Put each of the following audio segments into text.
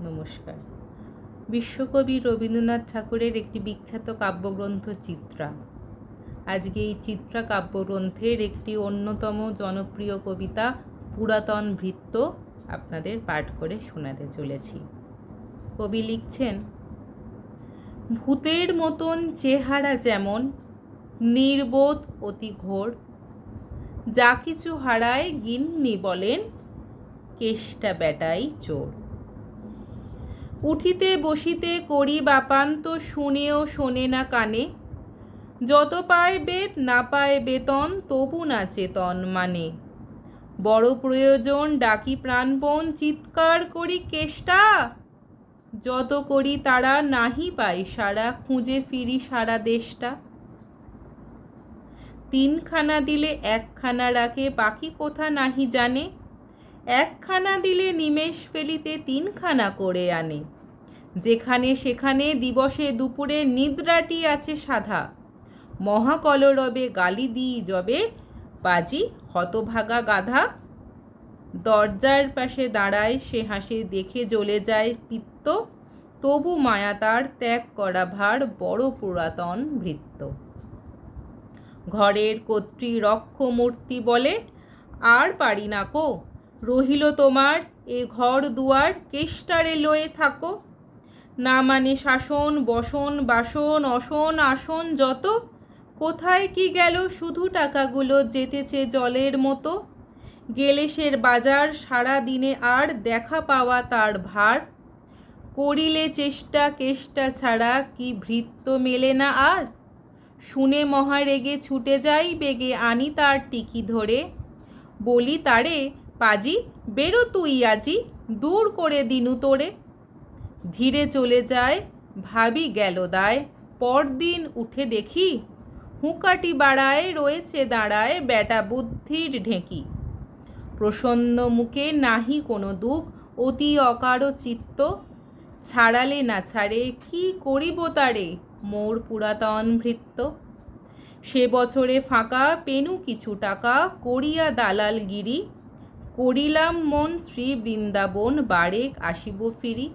নমস্কার। বিশ্বকবি রবীন্দ্রনাথ ঠাকুরের একটি বিখ্যাত কাব্যগ্রন্থ চিত্রা। আজকে এই চিত্রা কাব্যগ্রন্থের একটি অন্যতম জনপ্রিয় কবিতা পুরাতন ভৃত্য আপনাদের পাঠ করে শোনাতে চলেছি। কবি লিখছেন, ভূতের মতন চেহারা যেমন, নির্বোধ অতি ঘোর। যা কিছু হারায় গিন্নি বলেন, কেষ্টা বেটাই চোর। উঠিতে বসিতে করি বাপান্ত শুনেও শোনে না কানে। যত পায় বেদ না পায় বেতন, তবু না চেতন মানে। বড় প্রয়োজন ডাকি প্রাণপণ চিৎকার করি কেষ্টা। যত করি তারা নাহি পাই সারা খুঁজে ফিরি সারা দেশটা। তিনখানা দিলে একখানা রাখে, বাকি কোথা নাহি জানে। একখানা দিলে নিমেষ ফেলিতে তিনখানা করে আনে। যেখানে সেখানে দিবসে দুপুরে নিদ্রাটি আছে সাধা। মহাকলরবে গালি দিই যবে, বাজি হতভাগা গাধা। দরজার পাশে দাঁড়ায় সে হাসে, দেখে জ্বলে যায় পিত্ত। তবু মায়া তার ত্যাগ করা ভার বড় পুরাতন ভৃত্য ঘরের কর্তৃ রক্ষ মূর্তি বলে, আর পারি না কো রহিল তোমার, এ ঘর দুয়ার কেষ্টারে লয়ে থাকো। না মানে শাসন, বসন, বাসন, অসন, আসন যত, কোথায় কি গেল শুধু টাকাগুলো যেতেছে জলের মতো। গেলেসের বাজার, সারা দিনে আর দেখা পাওয়া তার ভার। করিলে চেষ্টা, কেষ্টা ছাড়া কি ভৃত্য মেলে না আর? শুনে মহা রেগে ছুটে যাই বেগে আনি তার টিকি ধরে। বলি, তারে পাজি, বেরো তুই আজি, দূর করে দিনু তোরে। ধীরে চলে যায়, ভাবি গেল দায়, পরদিন উঠে দেখি, হুঁকাটি বাড়ায় রয়েছে দাঁড়ায় বেটা বুদ্ধির ঢেঁকি। প্রসন্ন মুখে নাহি কোনো দুঃখ, অতি অকার চিত্ত। ছাড়ালে না ছাড়ে, কি করিব তারে, মোর পুরাতন ভৃত্য সে বছরে ফাঁকা, পেনু কিছু টাকা, করিয়া দালালগিরি। করিলাম মন শ্রী বৃন্দাবন, বারেক আসিব ফিরি।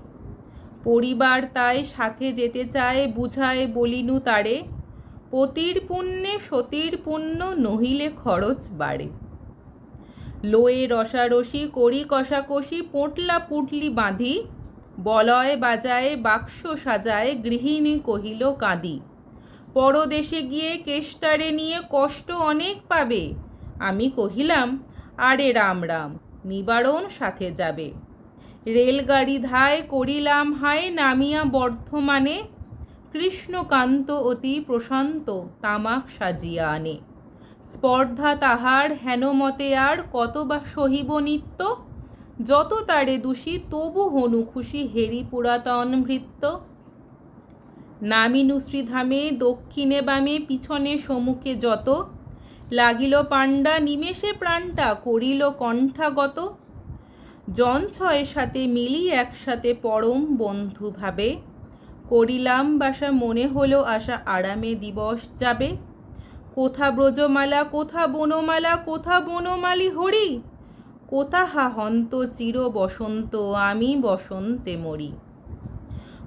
পরিবার তাই সাথে যেতে চায়, বুঝায় বলিনু তারে, পতির পুণ্যে সতীর পুণ্য নহিলে খরচ বাড়ে লোয়ে রসারসি করি কষাকষি, পোটলা পুটলি বাঁধি, বলয় বাজায়, বাক্স সাজায়, গৃহিণী কহিল কাঁদি। পরদেশে গিয়ে কেষ্টারে নিয়ে কষ্ট অনেক পাবে, আমি কহিলাম আরে রাম রাম, নিবারণ সাথে যাবে। রেলগাড়ি ধায় করিলাম হায় নামিয়া বর্ধমানে, কৃষ্ণকান্ত অতি প্রশান্ত তামাক সাজিয়া আনে। স্পর্ধা তাহার হেনমতে আর কত বা সহিব নিত্য, যত তারে দোষী তবু হনু খুশি হেরি পুরাতন ভৃত্য। নামিনু শ্রীধামে দক্ষিণে বামে, পিছনে সমুখে যত লাগিল পাণ্ডা নিমেষে প্রাণটা, করিল কণ্ঠাগত। জন ছয়ের সাথে মিলি একসাথে পরম বন্ধু ভাবে করিলাম বাসা, মনে হলো আশা আরামে দিবস যাবে। কোথা ব্রজমালা, কোথা বনমালা, কোথা বনমালি হরি? কোথা হা হন্ত চির বসন্ত, আমি বসন্তে মরি।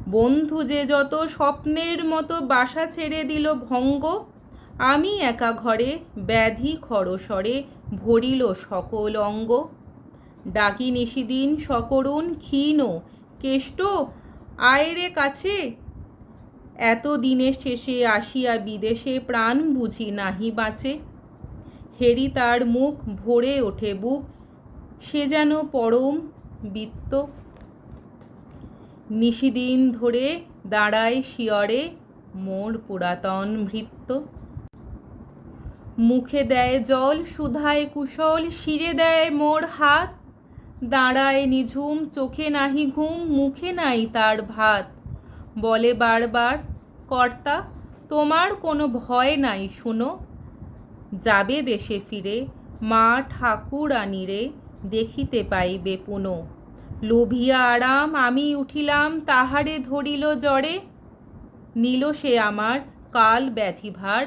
বন্ধু যে যত স্বপ্নের মতো বাসা ছেড়ে দিল ভঙ্গ আমি একা ঘরে ব্যাধি খরস্বরে ভরিল সকল অঙ্গ। ডাকি নিশিদিন সকরুণ ক্ষীণ, কেষ্ট, আয়রে কাছে। এত দিনের শেষে আসিয়া বিদেশে প্রাণ বুঝি নাহি বাঁচে। হেরি তার মুখ ভরে ওঠে বুক, সে যেন পরম বৃত্ত। নিশিদিন ধরে দাঁড়ায় শিয়রে মোর পুরাতন ভৃত্য। মুখে দেয় জল, সুধায় কুশল, শিরে দেয় মোর হাত। দাঁড়ায় নিঝুম, চোখে নাহি ঘুম, মুখে নাই তার ভাত। বলে বারবার, কর্তা, তোমার কোনো ভয় নাই, শুনো। যাবে দেশে ফিরে, মা ঠাকুর আনিরে দেখিতে পাইবে পুনো। লোভিয়া আরাম, আমি উঠিলাম, তাহারে ধরিল জ্বরে। নিল সে আমার কাল ব্যাধিভার